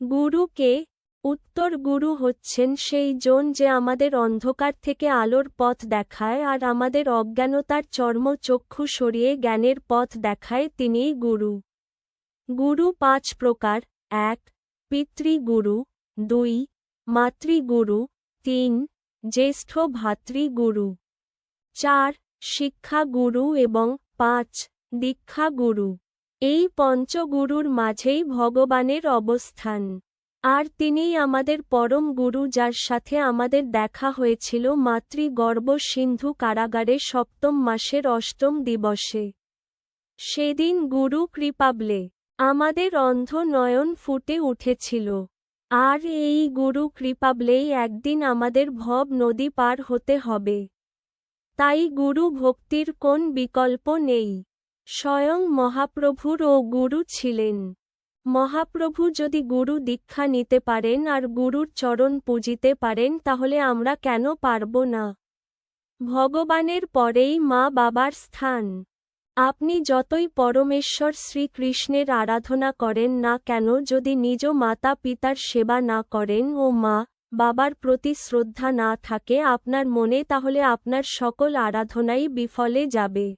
গুরুকে, উত্তর গুরু হচ্ছেন সেই জন যে আমাদের অন্ধকার থেকে আলোর পথ দেখায় আর আমাদের অজ্ঞানতার চর্ম চক্ষু সরিয়ে জ্ঞানের পথ দেখায় তিনিই গুরু। গুরু পাঁচ প্রকার, এক, পিতৃগুরু, দুই, মাতৃগুরু, তিন, জ্যেষ্ঠ ভাতৃগুরু। চার শিক্ষা গুরু এবং পাঁচ দীক্ষা গুরু এই পঞ্চগুরুর মাঝেই ভগবানের অবস্থান। আর তিনিই আমাদের পরম গুরু যার সাথে আমাদের দেখা হয়েছিল মাতৃগর্ভ সিন্ধু কারাগারে সপ্তম মাসের অষ্টম দিবসে। সেদিন গুরু কৃপাবলে আমাদের অন্ধ নয়ন ফুটে উঠেছিল। আর এই গুরু কৃপাবলেই একদিন আমাদের ভব নদী পার হতে হবে। তাই গুরু ভক্তির কোন বিকল্প নেই। স্বয়ং মহাপ্রভুর ও গুরু ছিলেন। মহাপ্রভু যদি গুরু দীক্ষা নিতে পারেন আর গুরুর চরণ পূজিতে পারেন, তাহলে আমরা কেন পারব না? ভগবানের পরেই মা বাবার স্থান। আপনি যতই পরমেশ্বর শ্রীকৃষ্ণের আরাধনা করেন না কেন, যদি নিজ মাতা পিতার সেবা না করেন ও মা বাবার প্রতি শ্রদ্ধা না থাকে, আপনার মনে তাহলে আপনার সকল আরাধনাই বিফলে যাবে।